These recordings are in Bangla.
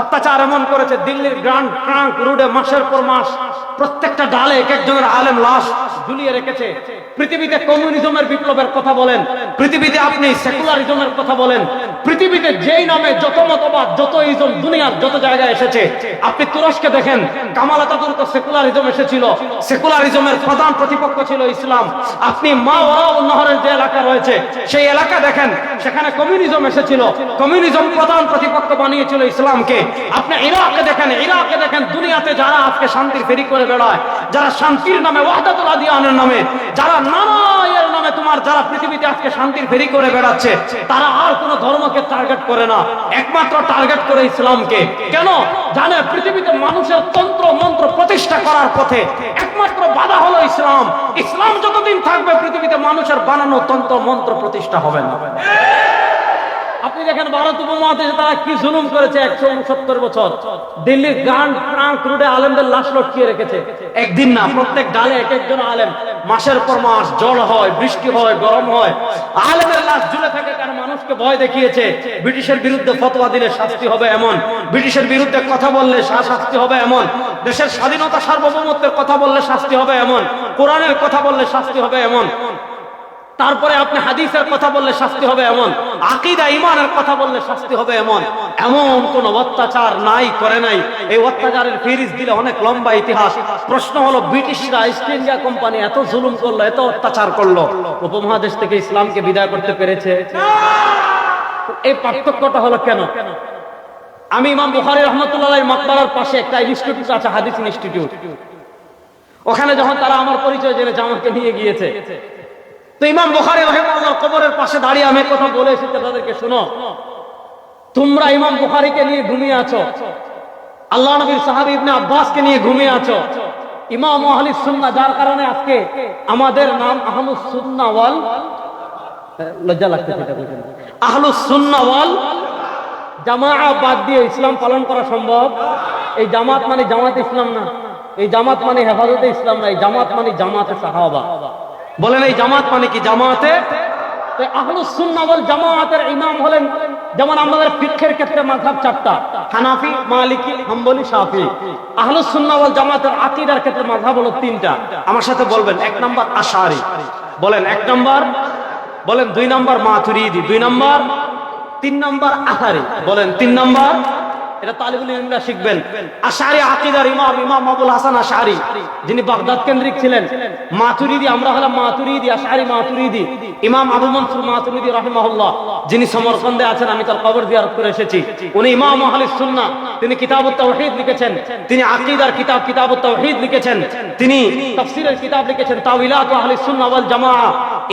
অত্যাচার এমন করেছে, দিল্লির গ্রান্ড ট্রাঙ্ক রোডে মাসের পর মাস প্রত্যেকটা ডালে এক একজনের আলেম লাশ ঝুলিয়ে রেখেছে। পৃথিবীতে কমিউনিজমের বিপ্লবের কথা বলেন, পৃথিবীতে আপনি সেকুলারিজমের কথা বলেন পৃথিবীতে যেই নামে যত মতবাদ, যত ইজম দুনিয়ার যত জায়গায় এসেছে, আপনি তুরস্কে দেখেন, কামাল আতাতুর্ক সেকুলারিজম এসেছিল। সেকুলারিজমের প্রধান প্রতিপক্ষ ছিল ইসলাম। আপনি মা ওরাও নহরের যে এলাকা রয়েছে, সেই এলাকা দেখেন, সেখানে কমিউনিজম এসেছিল। কমিউনিজম প্রধান প্রতিপক্ষ বানিয়েছিল ইসলামকে। আপনি ইরাকে দেখেন ইরাকে দেখেন, দুনিয়াতে যারা আজকে শান্তির ফেরি করে বেড়ায়, যারা শান্তির নামে ওয়াহদাতুল আদিয়ানের নামে, যারা নানা তোমার যারা পৃথিবীতে আজকে শান্তির ফেরি করে বেড়াচ্ছে, তারা আর কোনো ধর্মকে টার্গেট করে না। একমাত্র টার্গেট করে ইসলামকে। কেন? জানে পৃথিবীতে মানুষের তন্ত্র, মন্ত্র প্রতিষ্ঠা করার পথে একমাত্র বাধা হলো ইসলাম। ইসলাম যতদিন থাকবে, পৃথিবীতে মানুষের বানানো তন্ত্র, মন্ত্র প্রতিষ্ঠা হবে না। আপনি দেখেন, ভারত উপমহাদেশে তারা কি জুলুম করেছে একশো উনসত্তর বছর? দিল্লির গান ট্রাঙ্ক রোডে আলেমদের লাশ লটকিয়ে রেখেছে। একদিন না, প্রত্যেক ডালে এক একজন আলেম। মাসের পর মাস জল হয়, বৃষ্টি হয়, গরম হয়। আলেমের লাশ ঝুলে থাকে, কারণ মানুষকে ভয় দেখিয়েছে। ব্রিটিশের বিরুদ্ধে ফতোয়া দিলে শাস্তি হবে এমন। ব্রিটিশের বিরুদ্ধে কথা বললে শাস্তি হবে এমন। দেশের স্বাধীনতা সার্বভৌমত্বের কথা বললে শাস্তি হবে এমন। কোরআনের কথা বললে শাস্তি হবে এমন। তারপরে আপনি হাদিসের কথা বললে শাস্তি হবে এমন, আকিদা ইমানের কথা বললে শাস্তি হবে এমন। এমন কোন অত্যাচার নাই, করে নাই। এই অত্যাচারের ফিরিস দিলে অনেক লম্বা ইতিহাস। প্রশ্ন হলো, ব্রিটিশরা ইস্ট ইন্ডিয়া কোম্পানি এত জুলুম করল, এত অত্যাচার করল। উপমহাদেশ থেকে ইসলামকে বিদায় করতে পেরেছে। এই পার্থক্যটা হলো কেন? আমি ইমাম বুখারি রহমতুল্লাহ মাকবারার পাশে একটা ইনস্টিটিউট আছে, হাদিস ইনস্টিটিউট। ওখানে যখন তারা আমার পরিচয় জেনেছে আমাকে নিয়ে গিয়েছে। তো ইমাম বুখারী রহিমাল্লাহর কবরের পাশে দাঁড়িয়ে আমি কথা বলে এসেছি, তাদেরকে শোনো। তোমরা ইমাম বুখারীকে নিয়ে ঘুমিয়ে আছো। আল্লাহ নবীর সাহাবী ইবনে আব্বাসকে নিয়ে ঘুমিয়ে আছো। ইমাম আহলি সুন্নাহ, যার কারণে আজকে আমাদের নাম আহলুস সুন্নাহ ওয়াল লজ্জা বলতে। আহলুস সুন্নাহ ওয়াল জামাআ বাদ দিয়ে ইসলাম পালন করা সম্ভব। এই জামাত মানে জামাত ইসলাম না। এই জামাত মানে হেফাজতে ইসলাম না। এই জামাত মানে জামাতে সাহাবা। বলেন এই জামাত মানে কি জামাতে? তো আহলুস সুন্নাহ জামাতের ইমাম হলেন যেমন আমাদের ফিকহের ক্ষেত্রে মাযহাব চারটা। হানাফি, মালিকি, হাম্বলি, শাফি। আহলুস সুন্নাহ জামাতের আকীদার ক্ষেত্রে মাযহাব হলো তিনটা। আমার সাথে বলবেন, এক নাম্বার আশারি। বলেন, এক নাম্বার। বলেন, দুই নাম্বার মাতুরিদি। দুই নাম্বার। তিন নাম্বার আহারি। বলেন, তিন নাম্বার। এটা তালিবুল ইলমরা শিখবেন। আশারি আকীদার ইমাম ইমাম আবুল হাসান আশারি, যিনি বাগদাদ কেন্দ্রিক ছিলেন। মাতুরিদি, আমরা হলাম মাতুরিদি, আশারি মাতুরিদি। ইমাম আবু মনসুর মাতুরিদি রাহিমাহুল্লাহ, যিনি সমরকন্দে আছেন, আমি তার কবর জিয়ারত করে এসেছি। উনি ইমাম আহলিস সুন্নাহ, তিনি কিতাবুত তাওহীদ লিখেছেন। তিনি আকীদার কিতাব, কিতাবুত তাওহীদ লিখেছেন। তিনি তাফসীরের কিতাব লিখেছেন তাওইলাত আহলিস সুন্নাহ ওয়াল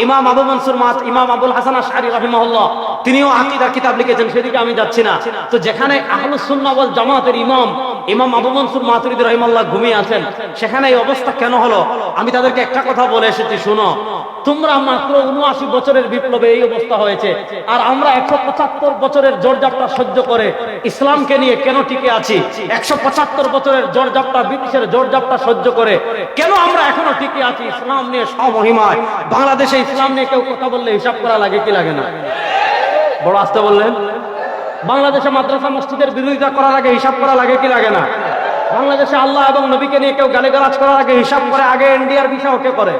ইমাম আবু মনসুর মাত, ইমাম আবুল হাসান আশআরি রাহিমাহুল্লাহ, তিনিও আকিদার কিতাব লিখেছেন, সেদিকে আমি যাচ্ছি না। তো যেখানে আহলুস সুন্নাহ ওয়াল জামাতের ইমাম ইমাম আবু মনসুর মাতুরিদি রাহিমাহুল্লাহ ঘুমিয়ে আছেন। সেখানে এই অবস্থা কেন হলো? আমি তাদেরকে একটা কথা বলে এসেছি, শুনো। তোমরা মাত্র উনআশি বছরের বিপ্লবে এই অবস্থা হয়েছে। আর আমরা একশো পঁচাত্তর বছরের জোরজাপটা সহ্য করে ইসলামকে নিয়ে কেন টিকে আছি? একশো পঁচাত্তর বছরের জোরজাপটা ব্রিটিশের জোরজাপটা সহ্য করে কেন আমরা এখনও টিকে আছি? ইসলাম নিয়ে সমহিমায় বাংলাদেশে ইসলাম নিয়ে কেউ কথা বললে হিসাব করা লাগে কি লাগে না? বড় আসতে বললেন। বাংলাদেশে মাদ্রাসা মসজিদের বিরোধিতা করার আগে হিসাব করা লাগে কি লাগে না? বাংলাদেশে আল্লাহ এবং নবীকে নিয়ে কেউ গালিগালাজ করার আগে হিসাব করে, আগে ইন্ডিয়ার বিষয় ওকে করে।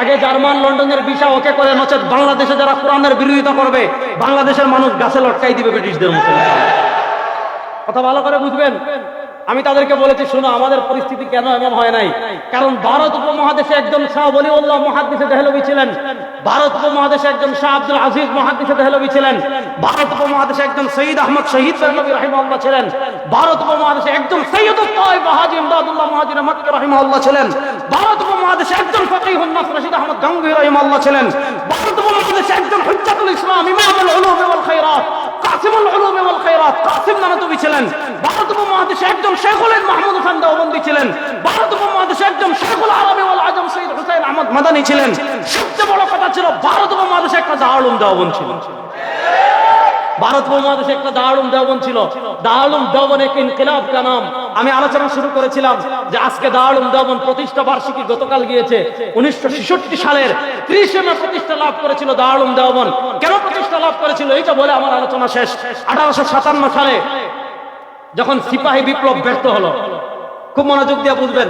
আগে জার্মান লন্ডনের বিষয় ওকে করে, নচেত বাংলাদেশে যারা কোরআনের বিরোধিতা করবে, বাংলাদেশের মানুষ গাছে লটকাই দিবে ব্রিটিশদের মতো কথা ভালো করে বুঝবেন? আমি তাদেরকে বলেছি, শোনো, আমাদের পরিস্থিতি কেন এমন হয় নাই? কারণ ভারত উপমহাদেশে একজন শাহ বলিউল্লাহ মহাদিসে দেহলবি ছিলেন। ভারত উপমহাদেশে একজন শাহ আব্দুল আজিজ মহাদিসে দেহলবি ছিলেন। ভারত উপমহাদেশে একজন শহীদ আহমদ শহীদ দেহলবি রাহিমাল্লাহ ছিলেন। ভারত উপমহাদেশে একজন সৈয়দ তাইব হাজি ইমদাদুল্লাহ মহাজির মক্কি রাহিমাল্লাহ ছিলেন। ভারত উপমহাদেশে একজন ফকিহুন নাস রশিদ আহমদ গাঙ্গুহি রাহিমাল্লাহ ছিলেন। ভারত উপমহাদেশে একজন হুজ্জাতুল ইসলাম ইমামুল উলুম ওয়াল খায়রাত। ছিলেন ভারত উপমহাদেশে একজন শেখুল মাহমুদ খান দেওবন্দি ছিলেন। ভারত উপমহাদেশে একজন শেখুল আরবি ওয়াল আজম সৈয়দ হুসাইন আহমদ মাদানি ছিলেন। সবচেয়ে বড় কথা ছিল, ভারত উপমহাদেশে একটা দারুল দেওবন্দ ছিল। ভারত উপমহাদেশে একটা দারুল দেওবন ছিল। দারুম দেওবন এক ইনকিলাব কা নাম। আমি আলোচনা শুরু করেছিলাম যে আজকে দারুল দেওবন প্রতিষ্ঠা বার্ষিকী গতকাল গিয়েছে। উনিশশো সালের ত্রিশে মে প্রতিষ্ঠা লাভ করেছিল দারুল দেওবন কেন প্রতিষ্ঠা লাভ করেছিল এইটা বলে আমার আলোচনা শেষ। আঠারোশো সাতান্ন সালে যখন সিপাহী বিপ্লব ব্যর্থ হলো, খুব মনোযোগ দিয়ে বুঝবেন,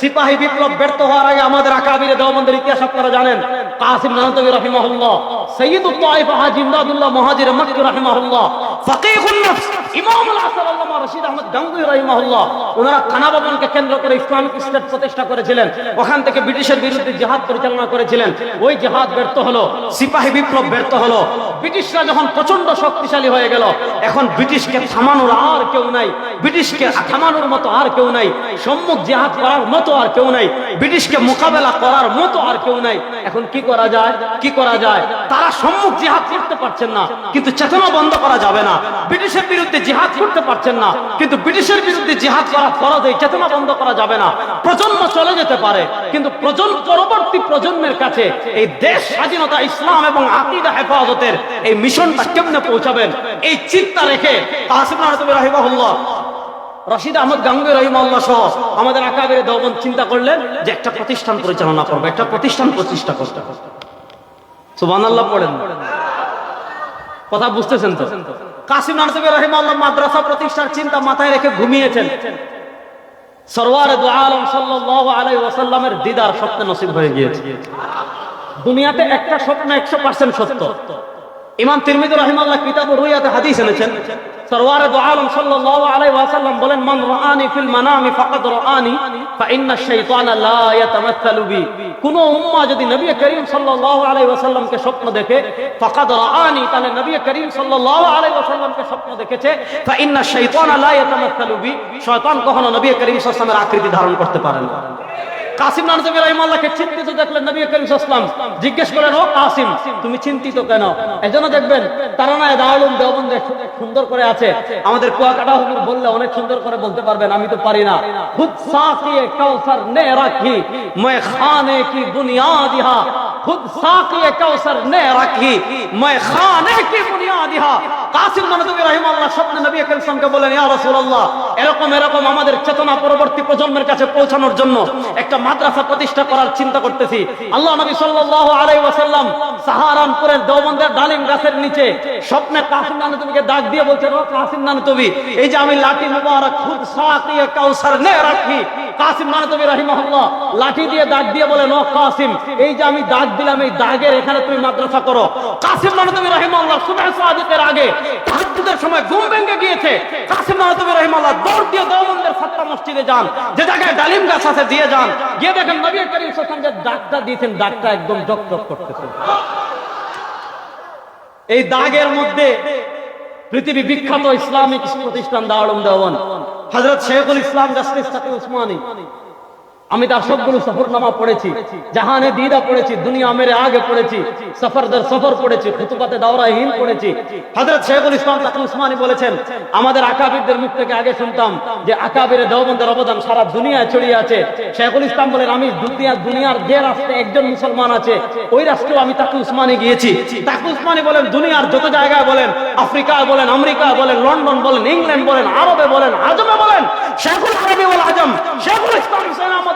সিপাহী বিপ্লব ব্যর্থ হওয়ার আগে আমাদের আকাবিরে দেওবন্দের ইতিহাস আপনারা জানেন। কাসিম নানতবী রাহিমাহুল্লাহ সৈয়দুল তাইফ হাজী ইমদাদুল্লাহ মুহাজির মক্কি রাহিমাহুল্লাহ, ফাকিহুন নফস, ইমামুল আসর আল্লামা রশিদ আহমদ গাঙ্গুহি রাহিমাহুল্লাহ, ওনারা কানা ভবনকে কেন্দ্র করে ইসলামিক স্টেট প্রতিষ্ঠা করেছিলেন, ওখান থেকে ব্রিটিশের বিরুদ্ধে জিহাদ পরিচালনা করেছিলেন। ওই জিহাদ ব্যর্থ হলো, সিপাহী বিপ্লব ব্যর্থ হলো ব্রিটিশরা যখন প্রচণ্ড শক্তিশালী হয়ে গেল, এখন ব্রিটিশকে থামানোর আর কেউ নাই। ব্রিটিশকে থামানোর মতো আর কেউ নাই। সম্মুখ জিহাদ করার মতো আর কেউ নাই। ব্রিটিশকে মোকাবেলা করার মতো আর কেউ নাই। এখন কি করা যায়? কি করা যায়? তারা সম্মুখ জিহাদ করতে পারছেন না, কিন্তু চেতনা বন্ধ করা যাবে না। ব্রিটিশের বিরুদ্ধে জিহাদ করতে পারছেন না, কিন্তু ব্রিটিশের বিরুদ্ধে জিহাদ করা ফরজ চেতনা বন্ধ করা যাবে না। প্রজন্ম চলে যেতে পারে, কিন্তু প্রজন্ম পরবর্তী প্রজন্মের কাছে এই দেশ স্বাধীনতা, ইসলাম এবং আকিদা হেফাজতের এই মিশনটা কেমনে পৌঁছাবেন? এই চিন্তা রেখে রশিদ আহমদ গাঙ্গুই রহিমাল্লাহ সহ আমাদের আকাবের দবন চিন্তা করলেন যে একটা প্রতিষ্ঠান পরিচালনা করবে, একটা প্রতিষ্ঠান প্রতিষ্ঠা করতে সুবহানাল্লাহ পড়েন। কথা বুঝতেছেন তো? কাসিম মাদ্রাসা প্রতিষ্ঠার চিন্তা মাথায় রেখে ঘুমিয়েছেন। সরওয়ার দু সাল্লাল্লাহু আলাইহি ওয়াসাল্লামের দিদার স্বপ্নে নসিব হয়ে গিয়েছে। দুনিয়াতে একটা স্বপ্ন 100% সত্য। ইমাম তিরমিজি রাহিমাল্লাহ কিতাব রুইয়াতে হাদিস এনেছেন, সরওয়ার দু আলম সাল্লাল্লাহু আলাইহি ওয়াসাল্লাম বলেন, মান রাআনি ফিল মানামি ফাকাদ রাআনি ফা ইন্না শাইতানা লা ইয়াতামাসসালু বি। কোন উম্মাহ যদি নবী করিম সাল্লাল্লাহু আলাইহি ওয়াসাল্লামকে স্বপ্ন দেখে, ফাকাদ রাআনি তাহলে নবী করিম সাল্লাল্লাহু আলাইহি ওয়াসাল্লামকে স্বপ্ন দেখেছে ফা ইন্না শাইতানা লা ইয়াতামাসসালু বি। শয়তান কখনো নবী করিম সাল্লাল্লাহু আলাইহি ওয়াসাল্লামের আকৃতি ধারণ করতে পারে না। কাসিম নানজমি রাহিমাল্লাহকে চিন্তিত দেখলেন নবী করিম সাল্লাম জিজ্ঞেস করেন ও কাসিম, তুমি চিন্তিত কেন? এজন্য দেখবেন, তারা না দাউলুম দেওবন্দে সুন্দর করে আছে। আমাদের কুয়াকাটা হুজুর বললে অনেক সুন্দর করে বলতে পারবেন, আমি তো পারি না। খুদ সাকিয়ে কাউসার নে রাখি, মে খানে কি বুনিয়াদ ইহা खुद साकिए कौसर ने रखी मैं खाने की बुनियाद यहाँ কাসিম নানজবি রহিমাল্লাহ স্বপ্নে নবী করিম সাল্লামকে বলেন ইয়া রাসূলুল্লাহ এরকম এরকম আমাদের চেতনা পরবর্তী প্রজন্মের কাছে পৌঁছানোর জন্য একটা মাদ্রাসা প্রতিষ্ঠা করার চিন্তা করতেছি আল্লাহ নবী সাল্লাল্লাহু আলাইহি ওয়াসাল্লাম সাহারানপুরের দেওবন্দের ডালিম গাছের নিচে স্বপ্নে কাসিম নানতবিকে ডাক দিয়ে বলছেন ও কাসিম নানতবি এই যে আমি লাঠি মুবারক খুদ সাকিয়ে কাউসার নে রাখি কাসিম নানতবি রাহিমাহুল্লাহ লাঠি দিয়ে দাগ দিয়ে বলেন ও কাসিম এই যে আমি দাগ দিলাম এই দাগের, এখানে তুমি মাদ্রাসা করো। কাসিম সুবহ সাদিকের আগে তাহাজ্জুদের সময় ঘুম ভেঙে গিয়েছে। কাসিম দৌড় দিয়ে দেওবন্দের মসজিদে যান। যে জায়গায় ডালিম গাছ আছে, দিয়ে যান। গিয়ে দেখেন নবী করিম সাল্লাল্লাহু দাগটা দিয়েছেন একদম জকজক করতেছে। এই দাগের মধ্যে পৃথিবী বিখ্যাত ইসলামিক প্রতিষ্ঠান দারুম দেওয়ান। হযরত শেখুল ইসলাম জাস্টিস উসমানী। আমি তার সবগুলো সফরনামা পড়েছি, জাহানে দিদা পড়েছি, দুনিয়া মেরে আগে পড়েছি, সফরদার সফর পড়েছি, খুতুবাতে দাওরাহীন পড়েছি। হযরত শেখুল ইসলাম তাকি উসমানী বলেছেন, আমাদের আকাবিরদের মুখ থেকে আগে শুনতাম যে আকাবিরে দেওবন্দের অবদান সারা দুনিয়ায় ছড়িয়ে আছে। শেখুল ইসলাম বলেন, আমি দুনিয়া, দুনিয়ার যে রাষ্ট্রে একজন মুসলমান আছে, ওই রাষ্ট্রেও আমি তাকি উসমানী গিয়েছি। তাকি উসমানী বলেন, দুনিয়ার যত জায়গায় বলেন আফ্রিকা বলেন আমেরিকা বলেন, লন্ডন বলেন, ইংল্যান্ড বলেন, আরবে বলেন, আজমে বলেন শেখুল আরবি ওয়াল আজম শেখুল ইসলাম হুসেন আহমদ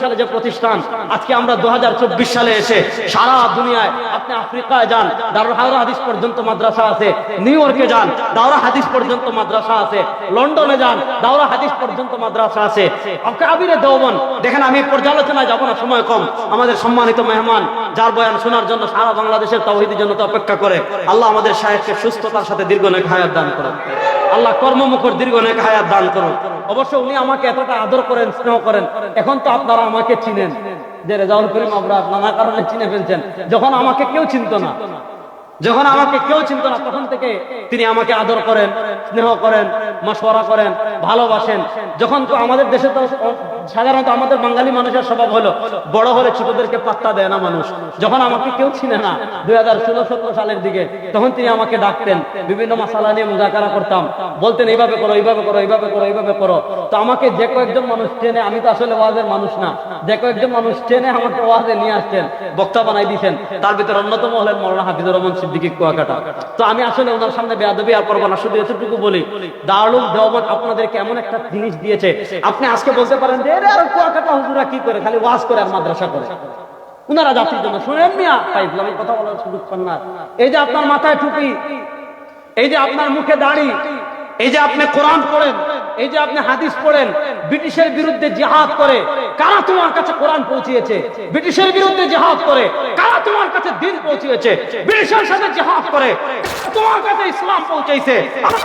সালে প্রতিষ্ঠান, আজকে আমরা দু হাজার চব্বিশ সালে এসে সারা দুনিয়ায় আপনি আফ্রিকায় যান, দারুল হাদিস পর্যন্ত মাদ্রাসা আছে, নিউ ইয়র্কে যান, দাওরা হাদিস পর্যন্ত মাদ্রাসা আছে, লন্ডনে যান, দাওরা হাদিস পর্যন্ত মাদ্রাসা আছে। আবিরে দেওবন দেখেন আমি পর্যালোচনায় যাব না, সময় কম। আমাদের সম্মানিত মেহমান, যার বয়ান শোনার জন্য সারা বাংলাদেশের তাওহিদের জন্য অপেক্ষা করে। আল্লাহ আমাদের সাহেবকে সুস্থতার সাথে দীর্ঘ নেক হায়াত দান করুন। আল্লাহ কর্মমুখর দীর্ঘ নেক হায়াত দান করুন। অবশ্য উনি আমাকে এতটা আদর করেন, স্নেহ করেন, এখন তো আপনারা আমাকে চিনেন। যে রেজাউল করিম আমরা নানা কারণে চিনে ফেলছেন। যখন আমাকে কেউ চিনত না। যখন আমাকে কেউ চিনত না, তখন থেকে তিনি আমাকে আদর করেন, স্নেহ করেন, মশওয়ারা করেন, ভালোবাসেন। যখন তো আমাদের দেশে তো সাধারণত আমাদের বাঙালি মানুষের স্বভাব হলো, বড় হলে ছোটদেরকে পাত্তা দেয় না মানুষ। যখন আমাকে কেউ চিনে না, দুই হাজার ষোলো, সতেরো সালের দিকে, তখন তিনি আমাকে ডাকতেন, বিভিন্ন মশালা নিয়ে মুজাকারা করতাম। বলতেন, এইভাবে করো এইভাবে করো এইভাবে করো এইভাবে করো। তো আমাকে যে কয়েকজন মানুষ চেনে, আমি তো আসলে ওয়াজের মানুষ না, যে কয়েকজন মানুষ চেনে আমাকে ওয়াজে নিয়ে আসছেন বক্তা বানাই দিয়েছেন তার ভিতরে অন্যতম হলেন মৌলানা হাফিজুর রহমান সিদ্দিকী কুয়াকাটা। তো আমি আসলে ওনার সামনে বেয়াদবি আর করব না, শুধু এতটুকু বলি, দারুল দেওয়ান আপনাদেরকে এমন একটা জিনিস দিয়েছে। আপনি আজকে বলতে পারেন যে এই যে আপনার মুখে এই যে আপনি কোরআন এই যে ব্রিটিশের বিরুদ্ধে জিহাদ করে, কারা তোমার কাছে কোরআন পৌঁছিয়েছে? ব্রিটিশের বিরুদ্ধে জিহাদ করে, কারা তোমার কাছে দিন পৌঁছিয়েছে? ব্রিটিশের সাথে জিহাদ করে তোমার কাছে ইসলাম পৌঁছাইছে?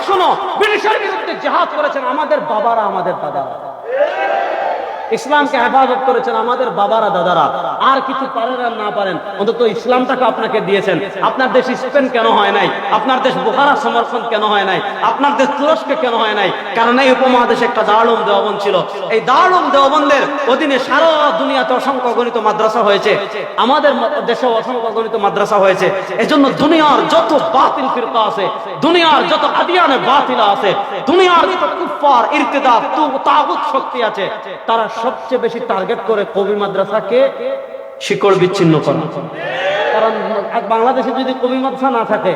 শোনো, ব্রিটিশের বিরুদ্ধে জিহাদ করেছেন আমাদের বাবারা, আমাদের দাদারা। ইসলামকে হেফাজত করেছেন আমাদের বাবারা, দাদারা। আর কিছু পারেন আর না পারেন, অন্তত ইসলামটাকে আপনাকে দিয়েছেন। আপনার দেশ স্পেন কেন হয় নাই? আপনার দেশ বুহারা সমর্থন কেন হয় নাই? আপনার দেশ তুরস্কে কেন হয় নাই? কারণ এই উপমহাদেশে একটা দারুম দেওবন ছিল। এই দারুম দেওবন্দের অধীনে সারা দুনিয়াতে অসংখ্য গণিত মাদ্রাসা হয়েছে। আমাদের দেশে অসংখ্য গণিত মাদ্রাসা হয়েছে। এজন্য দুনিয়ার যত বাতিল ফিরকা আছে, দুনিয়ার যত আদিয়ানে বাতিলা আছে দুনিয়ার কুফার ইরতিদাদ তাগুত শক্তি আছে। তারা সবচেয়ে বেশি টার্গেট করে কবি মাদ্রাসাকে শিকড় বিচ্ছিন্ন করা। কারণ বাংলাদেশে যদি কবি মাদ্রাসা না থাকে,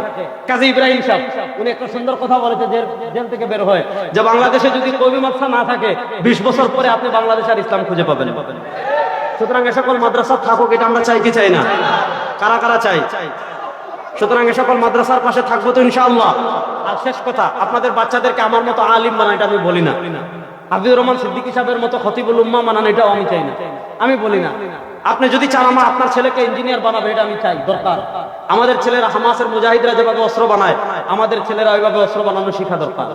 কাজী ইব্রাহিম সাহেব, উনি একটা সুন্দর কথা বলেছে জেল থেকে বের হয়। যে বাংলাদেশে যদি কবি মাদ্রাসা না থাকে, বিশ বছর পরে আপনি বাংলাদেশ আর ইসলাম খুঁজে পাবেন। সুতরাং এ সকল মাদ্রাসা থাকুক, এটা আমরা চাই কি চাই না? কারা কারা চাই? সুতরাং এ সকল মাদ্রাসার পাশে থাকব তো ইনশাআল্লাহ। আর শেষ কথা, আপনাদের বাচ্চাদেরকে আমার মতো আলিম বানান, এটা আমি বলি না। হাফিজুর রহমান সিদ্দিকী সাহেবের মতো খতিবুল উম্মা বানান, এটাও আমি চাই না। আমি বলি না। আপনি যদি চান আমার, আপনার ছেলেকে ইঞ্জিনিয়ার বানাবে এটা আমি চাই, দরকার। আমাদের ছেলেরা হামাসের মুজাহিদরা যেভাবে অস্ত্র বানায়, আমাদের ছেলেরা ওইভাবে অস্ত্র বানানো শিখা দরকার।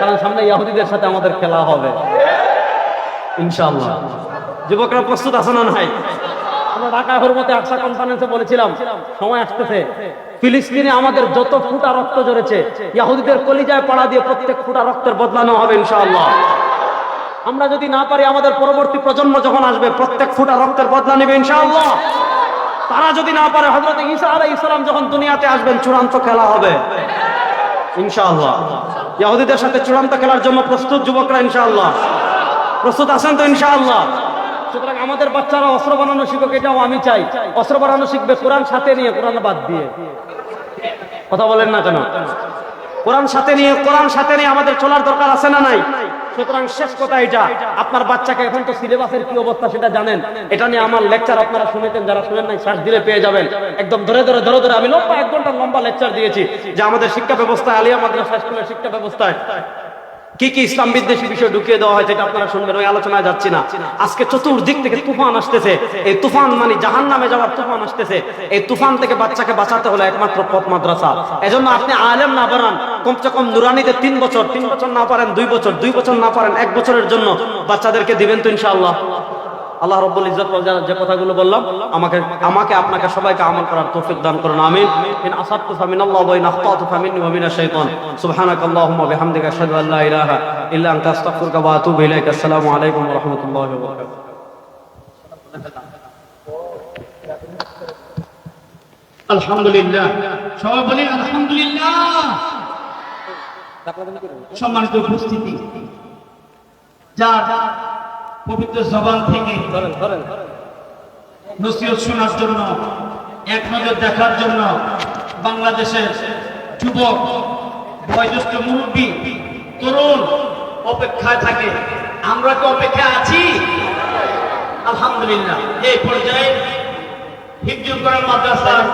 কারণ সামনে ইয়াহুদিদের সাথে আমাদের খেলা হবে। ইনশাআল্লাহ। যুবকরা প্রস্তুত আছে না নাই? আমরা ঢাকা হরমতে আকসা কনফারেন্সে বলেছিলাম, সময় আসতেছে। ফিলিস্তিনে আমাদের যত ফুটা রক্ত ঝরেছে, ইয়াহুদিদের কলিজায় পাড়া দিয়ে প্রত্যেক ফুটা রক্তের বদলানো হবে ইনশাআল্লাহ। আমরা যদি না পারি, আমাদের পরবর্তী প্রজন্ম যখন আসবে, প্রত্যেক ফুটা রক্তের বদলা নেবে ইনশাআল্লাহ। তারা যদি না পারে হজরত ঈসা আলাইহিস সালাম যখন দুনিয়াতে আসবেন, চূড়ান্ত খেলা হবে। ইনশাআল্লাহ। ইয়াহুদিদের সাথে চূড়ান্ত খেলার জন্য প্রস্তুত যুবকরা ইনশাআল্লাহ। প্রস্তুত আছেন তো ইনশাআল্লাহ? সুতরাং আমাদের বাচ্চারা অস্ত্র বানানো শিখুক, এটাও আমি চাই। অস্ত্র বানানো শিখবে কোরআন সাথে নিয়ে, কোরআন বাদ দিয়ে। কথা বলেন না কেন? কোরআন সাথে নিয়ে, কোরআন সাথে নিয়ে আমাদের চলার দরকার আছে না নাই? সুতরাং শেষ কথা এটা। আপনার বাচ্চাকে এখন তো সিলেবাসের কি অবস্থা সেটা জানেন। এটা নিয়ে আমার লেকচার আপনারা শুনেছেন, যারা শুনেন নাই, শ্বাস দিলে পেয়ে যাবেন। একদম ধরে ধরে ধরে ধরে, আমি লম্বা এক ঘণ্টা লম্বা লেকচার দিয়েছি যে আমাদের শিক্ষা ব্যবস্থায়, আলিয়া মাদ্রাসা স্কুলের শিক্ষা ব্যবস্থায়। কি কি ইসলাম বিদ্বেষী বিষয় ঢুকিয়ে দেওয়া হয় যেটা আপনারা শুনবেন, ওই আলোচনায় যাচ্ছি না। আজকে চতুর্দিক থেকে তুফান আসতেছে। এই তুফান মানে জাহান নামে যাওয়ার তুফান আসতেছে। এই তুফান থেকে বাচ্চাকে বাঁচাতে হলে একমাত্র পথ মাদ্রাসা। এজন্য আপনি আলেম না বানান, কমসে কম নুরানিতে তিন বছর তিন বছর না পারেন, দুই বছর দুই বছর না পারেন, এক বছরের জন্য বাচ্চাদেরকে দিবেন তো ইনশাআল্লাহ। আল্লাহ রব্বুল ইজ্জত যে কথাগুলো বললাম আমাকে আমাকে আপনাকে সবাইকে আমল করার তৌফিক দান করুন আমিন। ইন আসাবতু ফামিনাল্লাহ ওয়া ইন আখতাতু ফামিন্নি ওয়া মিনাশ শাইতান। সুবহানাকাল্লাহুম্মা বিহামদিকা আশহাদু আল্লা ইলাহা ইল্লা আনতা আস্তাগফিরুকা ওয়া আতুবু ইলাইক। আসসালামু আলাইকুম ওয়া রাহমাতুল্লাহি ওয়া বারাকাতুহু। আলহামদুলিল্লাহ। সবাই আলহামদুলিল্লাহ। সম্মানিত উপস্থিতি। যার পবিত্র জবান থেকে নসিহত শোনার জন্য এক নজর দেখার জন্য বাংলাদেশের যুবক বয়োজ্যেষ্ঠ মুরব্বী তরুণ অপেক্ষায় থাকে। আমরা কি অপেক্ষা আছি? আলহামদুলিল্লাহ। এই পর্যায়ে হিফজুল কোরআন মাদ্রাসার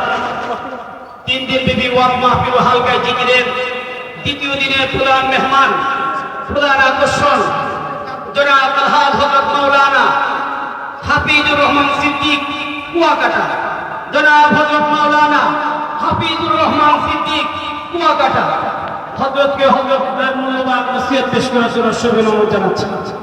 তিন দিন ব্যাপী ওয়াক মাহফিল হালকায় জিকিরের দ্বিতীয় দিনের প্রধান মেহমান প্রধান আকর্ষণ। জনাব আলহাজ হজরত মাওলানা হাফিজুর রহমান সিদ্দিক কুয়াকাটা। জনাব হজরত মাওলানা হাফিজুর রহমান সিদ্দিক কুয়াকাটা। হজরতকে হজরত মূল্যবান নসিহত পেশ করার জন্য শুভেচ্ছা জানাচ্ছি।